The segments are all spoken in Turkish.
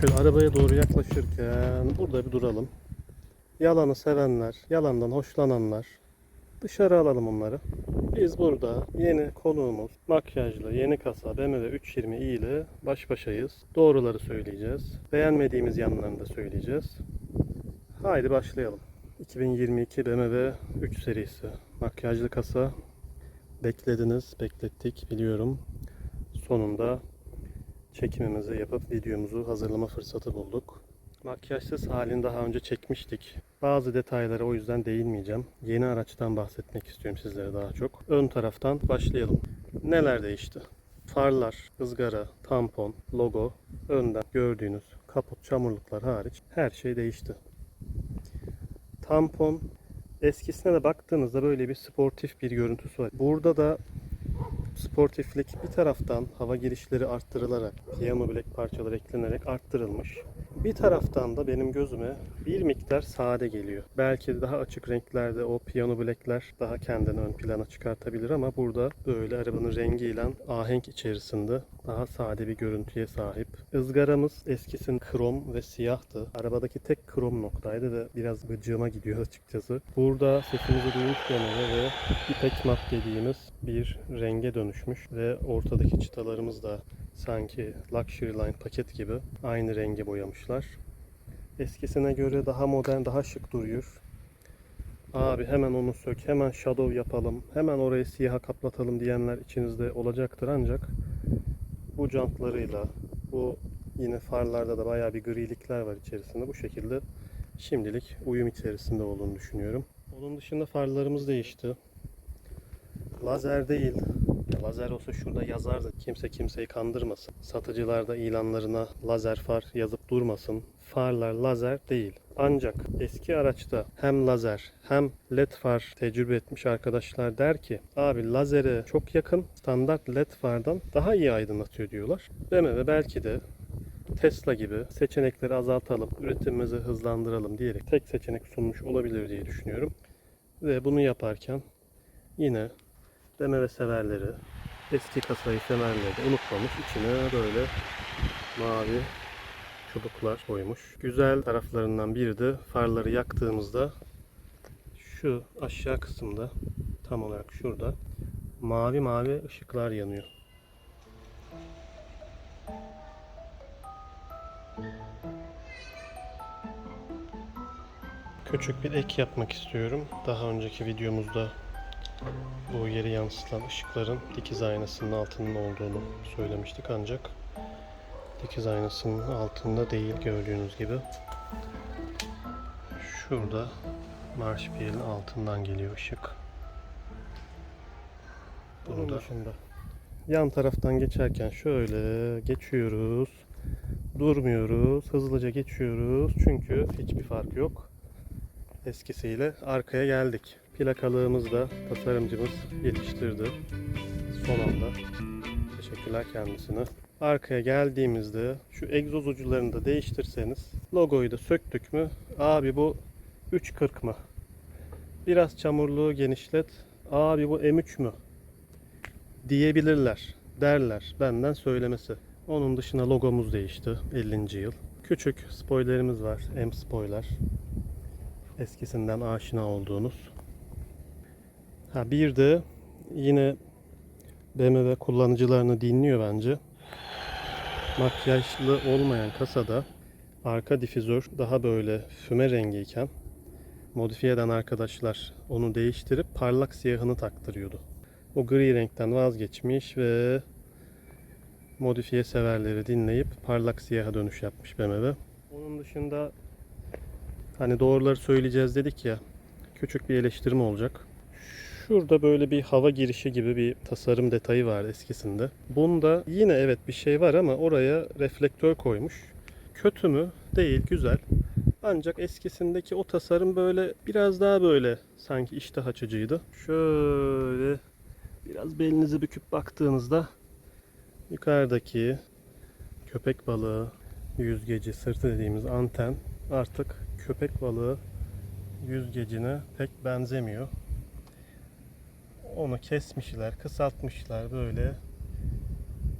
Şöyle arabaya doğru yaklaşırken burada bir duralım. Yalanı sevenler, yalandan hoşlananlar dışarı alalım onları. Biz burada yeni konuğumuz makyajlı yeni kasa BMW 320i ile baş başayız. Doğruları söyleyeceğiz. Beğenmediğimiz yanlarını da söyleyeceğiz. Haydi başlayalım. 2022 BMW 3 serisi makyajlı kasa. Beklediniz, beklettik biliyorum. Sonunda çekimimizi yapıp videomuzu hazırlama fırsatı bulduk. Makyajsız halini daha önce çekmiştik. Bazı detaylara o yüzden değinmeyeceğim. Yeni araçtan bahsetmek istiyorum sizlere daha çok. Ön taraftan başlayalım. Neler değişti? Farlar, ızgara, tampon, logo, önden gördüğünüz kaput çamurluklar hariç her şey değişti. Tampon eskisine de baktığınızda böyle bir sportif bir görüntüsü var. Burada da sportiflik bir taraftan hava girişleri arttırılarak, piyano bilek parçaları eklenerek arttırılmış. Bir taraftan da benim gözüme bir miktar sade geliyor. Belki daha açık renklerde o piyano bilekler daha kendini ön plana çıkartabilir ama burada böyle arabanın rengiyle ahenk içerisinde daha sade bir görüntüye sahip. Izgaramız eskisinin krom ve siyahtı. Arabadaki tek krom noktaydı ve biraz gıcığıma gidiyor açıkçası. Burada sesimizi duymuş yanıyor ve ipek mat dediğimiz bir renge dönüşmüş ve ortadaki çıtalarımız da sanki Luxury Line paket gibi aynı renge boyamışlar. Eskisine göre daha modern, daha şık duruyor. Abi hemen onu sök, hemen shadow yapalım, hemen orayı siyaha kaplatalım diyenler içinizde olacaktır ancak bu jantlarıyla, bu yine farlarda da bayağı bir grilikler var içerisinde. Bu şekilde şimdilik uyum içerisinde olduğunu düşünüyorum. Onun dışında farlarımız değişti. Lazer değil. Lazer olsa şurada yazardı. Kimse kimseyi kandırmasın. Satıcılar da ilanlarına lazer far yazıp durmasın. Farlar lazer değil. Ancak eski araçta hem lazer hem led far tecrübe etmiş arkadaşlar der ki abi lazere çok yakın standart led fardan daha iyi aydınlatıyor diyorlar. BMW belki de Tesla gibi seçenekleri azaltalım, üretimimizi hızlandıralım diyerek tek seçenek sunmuş olabilir diye düşünüyorum. Ve bunu yaparken yine BMW severleri, eski kasayı severleri de unutmamış. içine böyle mavi çubuklar koymuş. Güzel taraflarından biri de farları yaktığımızda şu aşağı kısımda tam olarak şurada mavi mavi ışıklar yanıyor. Küçük bir ek yapmak istiyorum. Daha önceki videomuzda bu yeri yansıtan ışıkların dikiz aynasının altının olduğunu söylemiştik ancak dikiz aynasının altında değil gördüğünüz gibi. Şurada marşpiyelin altından geliyor ışık. Bunu da yan taraftan geçerken şöyle geçiyoruz. Durmuyoruz. Hızlıca geçiyoruz. Çünkü hiçbir fark yok. Eskisiyle arkaya geldik. Plakalığımız da tasarımcımız yetiştirdi. Son anda. Teşekkürler kendisine. Arkaya geldiğimizde şu egzoz ucularını da değiştirseniz logoyu da söktük mü abi bu 340 mı? Biraz çamurluğu genişlet. Abi bu M3 mü? Diyebilirler. Derler. Benden söylemesi. Onun dışında logomuz değişti. 50. yıl. Küçük spoilerimiz var. M spoiler. Eskisinden aşina olduğunuz. Bir de yine BMW kullanıcılarını dinliyor bence. Makyajlı olmayan kasada arka difüzör daha böyle füme rengiyken modifiye eden arkadaşlar onu değiştirip parlak siyahını taktırıyordu. O gri renkten vazgeçmiş ve modifiye severleri dinleyip parlak siyaha dönüş yapmış BMW. Onun dışında hani doğruları söyleyeceğiz dedik ya küçük bir eleştirim olacak. Şurada böyle bir hava girişi gibi bir tasarım detayı var eskisinde. Bunda yine evet bir şey var ama oraya reflektör koymuş. Kötü mü? Değil, güzel. Ancak eskisindeki o tasarım böyle biraz daha böyle sanki iştah açıcıydı. Şöyle biraz belinizi büküp baktığınızda yukarıdaki köpek balığı yüzgeci sırtı dediğimiz anten artık köpek balığı yüzgecine pek benzemiyor. Onu kesmişler, kısaltmışlar böyle.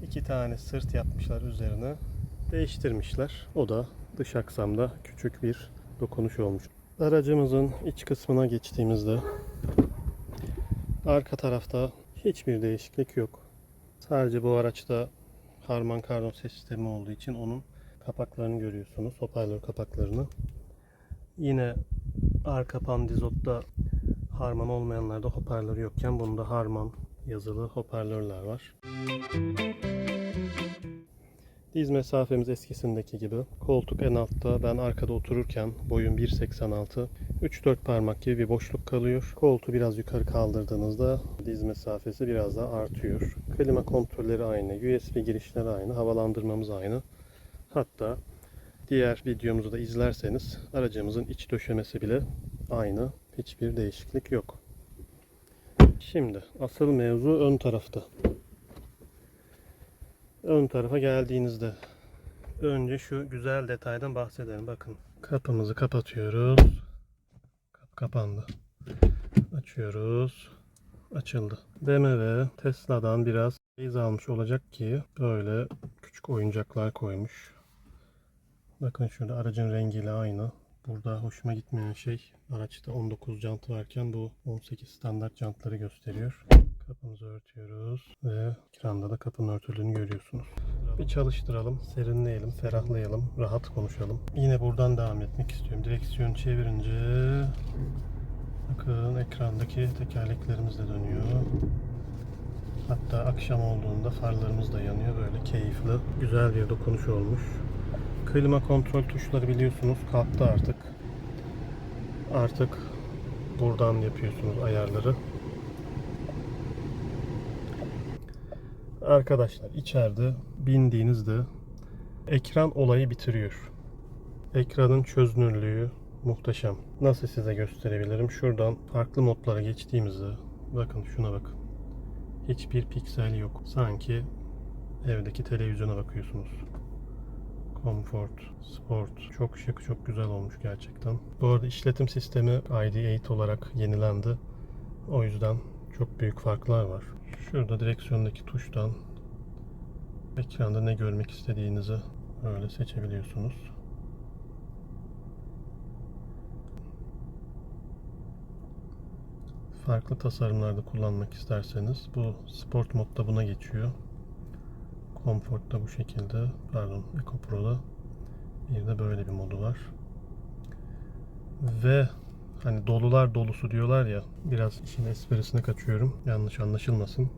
iki tane sırt yapmışlar üzerine. değiştirmişler. O da dış aksamda küçük bir dokunuş olmuş. Aracımızın iç kısmına geçtiğimizde arka tarafta hiçbir değişiklik yok. Sadece bu araçta Harman Kardon ses sistemi olduğu için onun kapaklarını görüyorsunuz. Hoparlör kapaklarını. Yine arka pandizotta Harman olmayanlarda hoparlör yokken bunda Harman yazılı hoparlörler var. Diz mesafemiz eskisindeki gibi. Koltuk en altta. Ben arkada otururken boyum 1.86. 3-4 parmak gibi bir boşluk kalıyor. Koltuğu biraz yukarı kaldırdığınızda diz mesafesi biraz daha artıyor. Klima kontrolleri aynı. USB girişleri aynı. Havalandırmamız aynı. Hatta diğer videomuzu da izlerseniz aracımızın iç döşemesi bile aynı. Hiçbir değişiklik yok. Şimdi asıl mevzu ön tarafta. Ön tarafa geldiğinizde önce şu güzel detaydan bahsedelim. Bakın kapımızı kapatıyoruz. Kapı kapandı. Açıyoruz. Açıldı. BMW Tesla'dan biraz feyiz almış olacak ki böyle küçük oyuncaklar koymuş. Bakın şurada aracın rengiyle aynı. Burada hoşuma gitmeyen şey araçta 19 jant varken bu 18 standart jantları gösteriyor. Kapımızı örtüyoruz ve ekranda da kapının örtüldüğünü görüyorsunuz. Bir çalıştıralım, serinleyelim, ferahlayalım, rahat konuşalım. Yine buradan devam etmek istiyorum. Direksiyon çevirince bakın ekrandaki tekerleklerimiz de dönüyor. Hatta akşam olduğunda farlarımız da yanıyor. Böyle keyifli, güzel bir dokunuş olmuş. Klima kontrol tuşları biliyorsunuz kalktı artık. Artık buradan yapıyorsunuz ayarları. Arkadaşlar içeride bindiğinizde ekran olayı bitiriyor. Ekranın çözünürlüğü muhteşem. Nasıl size gösterebilirim? Şuradan farklı modlara geçtiğimizde bakın şuna bakın. Hiçbir piksel yok. Sanki evdeki televizyona bakıyorsunuz. Comfort, Sport. Çok şık, çok güzel olmuş gerçekten. Bu arada işletim sistemi ID8 olarak yenilendi. O yüzden çok büyük farklar var. Şurada direksiyondaki tuştan ekranda ne görmek istediğinizi öyle seçebiliyorsunuz. Farklı tasarımlarda kullanmak isterseniz bu Sport modda buna geçiyor. Comfort'ta bu şekilde, pardon Eco Pro'da bir de böyle bir modu var. Ve hani dolular dolusu diyorlar ya biraz işin esprisine kaçıyorum. Yanlış anlaşılmasın.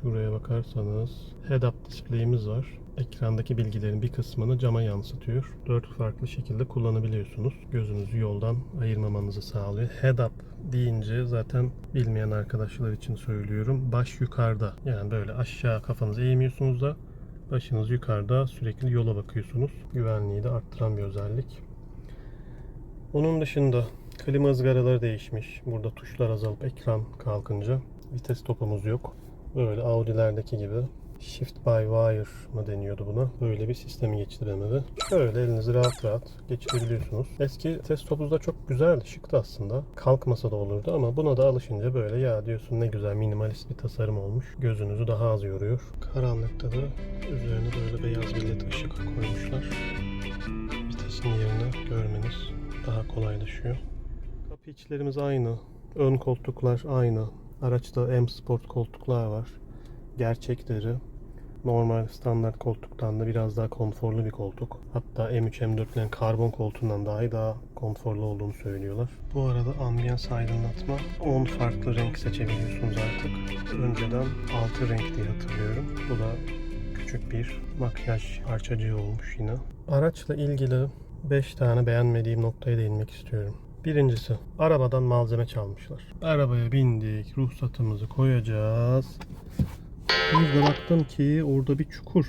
Şuraya bakarsanız head-up display'imiz var. Ekrandaki bilgilerin bir kısmını cama yansıtıyor. Dört farklı şekilde kullanabiliyorsunuz. Gözünüzü yoldan ayırmamanızı sağlıyor. Head-up deyince zaten bilmeyen arkadaşlar için söylüyorum. Baş yukarıda. Yani böyle aşağı kafanızı eğmiyorsunuz da başınız yukarıda sürekli yola bakıyorsunuz. Güvenliği de arttıran bir özellik. Onun dışında klima ızgaraları değişmiş. Burada tuşlar azalıp ekran kalkınca vites topumuz yok. Böyle Audi'lerdeki gibi Shift by Wire mı deniyordu buna? Böyle bir sistemi geçti BMW. Şöyle elinizi rahat rahat geçirebiliyorsunuz. Eski test topuzda çok güzeldi, şıktı aslında. Kalkmasa da olurdu ama buna da alışınca böyle ya diyorsun ne güzel minimalist bir tasarım olmuş. Gözünüzü daha az yoruyor. Karanlıkta da üzerine böyle beyaz bir led ışık koymuşlar. Vitesin yerini görmeniz daha kolaylaşıyor. Kapı içlerimiz aynı. Ön koltuklar aynı. Araçta M Sport koltuklar var. Gerçekleri. Normal standart koltuktan da biraz daha konforlu bir koltuk. Hatta M3 M4'lerin karbon koltuğundan dahi daha konforlu olduğunu söylüyorlar. Bu arada ambiyans aydınlatma 10 farklı renk seçebiliyorsunuz artık. Önceden 6 renk diye hatırlıyorum. Bu da küçük bir makyaj parçacığı olmuş yine. Araçla ilgili 5 tane beğenmediğim noktaya değinmek istiyorum. Birincisi, arabadan malzeme çalmışlar. Arabaya bindik, ruhsatımızı koyacağız. Bir baktım ki orada bir çukur,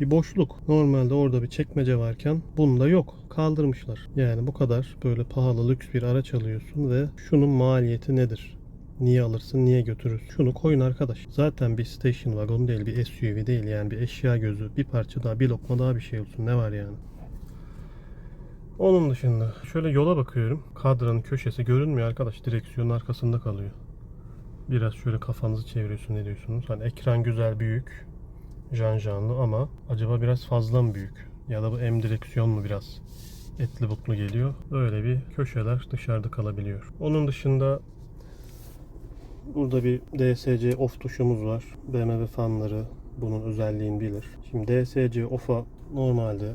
bir boşluk. Normalde orada bir çekmece varken bunda yok. Kaldırmışlar. Yani bu kadar böyle pahalı lüks bir araç alıyorsun ve şunun maliyeti nedir? Niye alırsın, niye götürürsün? Şunu koyun arkadaş. Zaten bir station wagon değil, bir SUV değil yani bir eşya gözü. Bir parça daha, bir lokma daha bir şey olsun. Ne var yani? Onun dışında şöyle yola bakıyorum. Kadranın köşesi görünmüyor arkadaş. Direksiyonun arkasında kalıyor. Biraz şöyle kafanızı çeviriyorsun ne diyorsunuz? Hani ekran güzel büyük. janjanlı ama acaba biraz fazla mı büyük? Ya da bu M direksiyon mu biraz etli butlu geliyor? Böyle bir köşeler dışarıda kalabiliyor. Onun dışında burada bir DSC off tuşumuz var. BMW fanları bunun özelliğini bilir. Şimdi DSC off'a normalde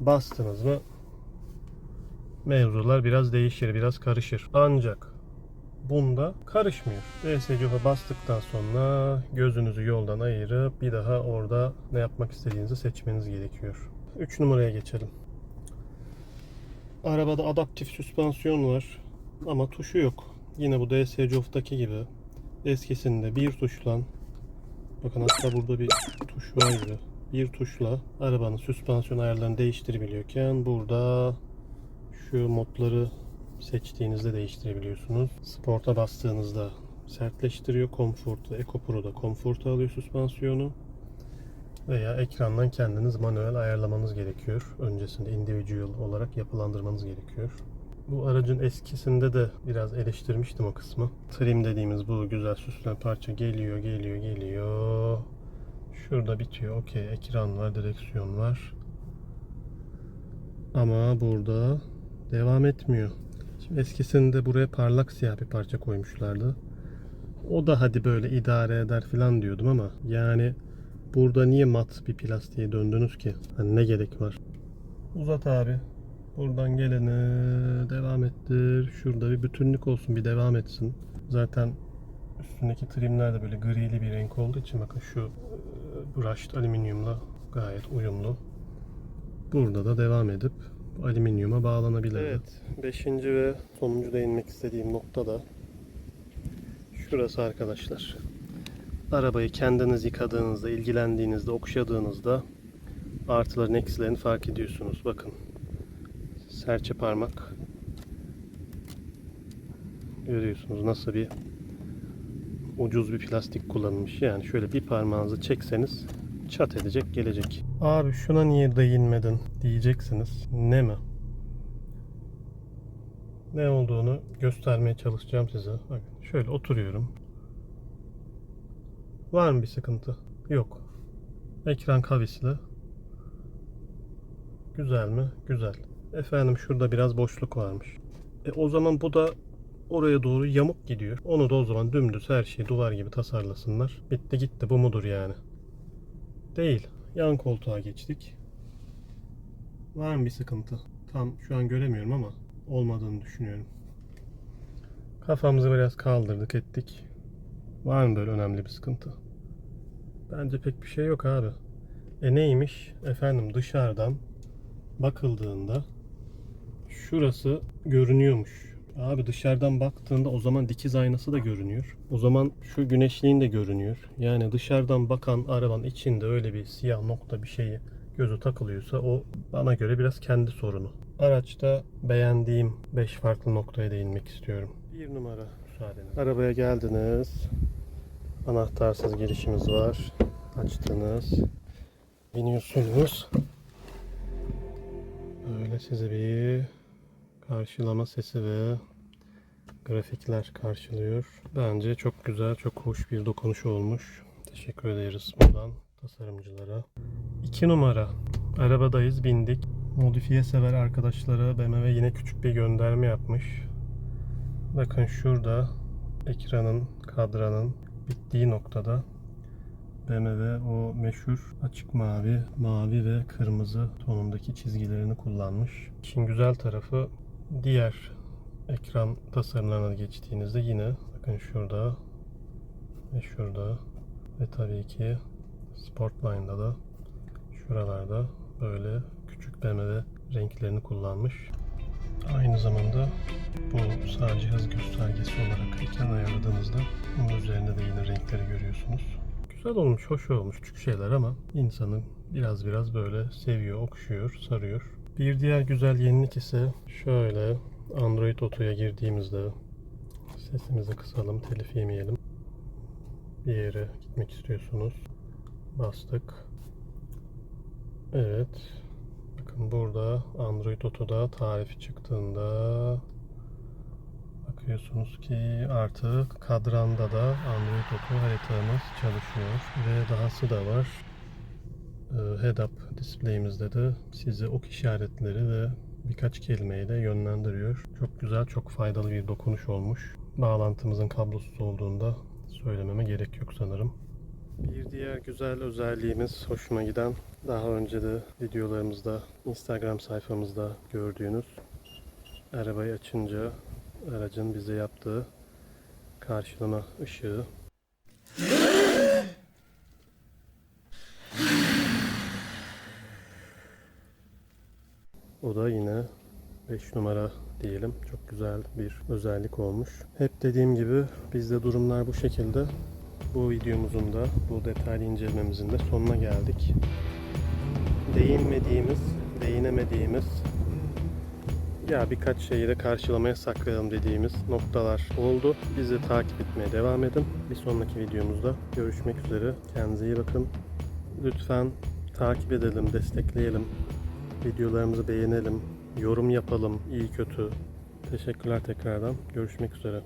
bastınız mı mevzular biraz değişir, biraz karışır. Ancak bunda karışmıyor. DSC off'a bastıktan sonra gözünüzü yoldan ayırıp bir daha orada ne yapmak istediğinizi seçmeniz gerekiyor. 3 numaraya geçelim. Arabada adaptif süspansiyon var ama tuşu yok. Yine bu DSC off'taki gibi eskisinde bir tuşla bakın hatta burada bir tuş var gibi bir tuşla arabanın süspansiyon ayarlarını değiştirebiliyorken burada şu modları seçtiğinizde değiştirebiliyorsunuz. Sport'a bastığınızda sertleştiriyor. Comfort'ta, Eco Pro'da Comfort'a alıyor süspansiyonu. Veya ekrandan kendiniz manuel ayarlamanız gerekiyor. Öncesinde individual olarak yapılandırmanız gerekiyor. Bu aracın eskisinde de biraz eleştirmiştim o kısmı. Trim dediğimiz bu güzel süslen parça geliyor, geliyor, geliyor. Şurada bitiyor. Okey. Ekran var, direksiyon var. Ama burada devam etmiyor. Eskisinde buraya parlak siyah bir parça koymuşlardı. O da hadi böyle idare eder falan diyordum ama yani burada niye mat bir plastiğe döndünüz ki? Hani ne gerek var? Uzat abi. Buradan geleni devam ettir. Şurada bir bütünlük olsun, bir devam etsin. Zaten üstündeki trimler de böyle grili bir renk olduğu için bakın şu e, brushed alüminyumla gayet uyumlu. Burada da devam edip alüminyuma bağlanabilir. Evet, beşinci ve sonuncu değinmek istediğim nokta da şurası arkadaşlar. Arabayı kendiniz yıkadığınızda, ilgilendiğinizde, okşadığınızda artıların eksilerini fark ediyorsunuz. Bakın. Serçe parmak. Görüyorsunuz nasıl bir ucuz bir plastik kullanılmış. Yani şöyle bir parmağınızı çekseniz çat edecek gelecek. Abi şuna niye değinmedin diyeceksiniz. Ne mi? Ne olduğunu göstermeye çalışacağım size. Bakın şöyle oturuyorum. Var mı bir sıkıntı? Yok. Ekran kavisli. Güzel mi? Güzel. Efendim şurada biraz boşluk varmış. E o zaman bu da oraya doğru yamuk gidiyor. Onu da o zaman dümdüz her şeyi duvar gibi tasarlasınlar. Bitti gitti bu mudur yani? Değil. Yan koltuğa geçtik. Var mı bir sıkıntı? Tam şu an göremiyorum ama olmadığını düşünüyorum. Kafamızı biraz kaldırdık ettik. Var mı böyle önemli bir sıkıntı? Bence pek bir şey yok abi. E neymiş? Efendim dışarıdan bakıldığında şurası görünüyormuş. Abi dışarıdan baktığında o zaman dikiz aynası da görünüyor. O zaman şu güneşliğin de görünüyor. Yani dışarıdan bakan arabanın içinde öyle bir siyah nokta bir şeyi gözü takılıyorsa o bana göre biraz kendi sorunu. Araçta beğendiğim 5 farklı noktaya değinmek istiyorum. Bir numara müsaadenizle. Arabaya geldiniz. Anahtarsız girişimiz var. Açtınız. Biniyorsunuz. Böyle sizi bir karşılama sesi ve grafikler karşılıyor. Bence çok güzel, çok hoş bir dokunuş olmuş. Teşekkür ederiz buradan tasarımcılara. 2 numara. Arabadayız, bindik. Modifiye sever arkadaşlara BMW yine küçük bir gönderme yapmış. Bakın şurada ekranın, kadranın bittiği noktada BMW o meşhur açık mavi, mavi ve kırmızı tonundaki çizgilerini kullanmış. İşin güzel tarafı diğer ekran tasarımlarına geçtiğinizde yine bakın şurada ve şurada ve tabii ki Sportline'da da şuralarda böyle küçük BMW renklerini kullanmış. Aynı zamanda bu sadece hız göstergesi olarak ekran ayarladığınızda onun üzerinde de yine renkleri görüyorsunuz. Güzel olmuş, hoş olmuş küçük şeyler ama insanı biraz biraz böyle seviyor, okşuyor, sarıyor. Bir diğer güzel yenilik ise şöyle Android Auto'ya girdiğimizde sesimizi kısalım, telif yemeyelim. Bir yere gitmek istiyorsunuz. Bastık. Evet. Bakın burada Android Auto'da tarifi çıktığında bakıyorsunuz ki artık kadranda da Android Auto haritamız çalışıyor ve dahası da var. e, head-up display'imizde de sizi ok işaretleri ve birkaç kelimeyle yönlendiriyor. Çok güzel, çok faydalı bir dokunuş olmuş. Bağlantımızın kablosuz olduğunda söylememe gerek yok sanırım. Bir diğer güzel özelliğimiz hoşuma giden daha önce de videolarımızda Instagram sayfamızda gördüğünüz arabayı açınca aracın bize yaptığı karşılama ışığı. O da yine 5 numara diyelim. Çok güzel bir özellik olmuş. Hep dediğim gibi bizde durumlar bu şekilde. Bu videomuzun da bu detaylı incelememizin de sonuna geldik. Değinmediğimiz, değinemediğimiz ya birkaç şeyi de karşılamaya saklayalım dediğimiz noktalar oldu. Bizi takip etmeye devam edin. Bir sonraki videomuzda görüşmek üzere. Kendinize iyi bakın. Lütfen takip edelim, destekleyelim. Videolarımızı beğenelim, yorum yapalım, iyi kötü. Teşekkürler tekrardan. Görüşmek üzere.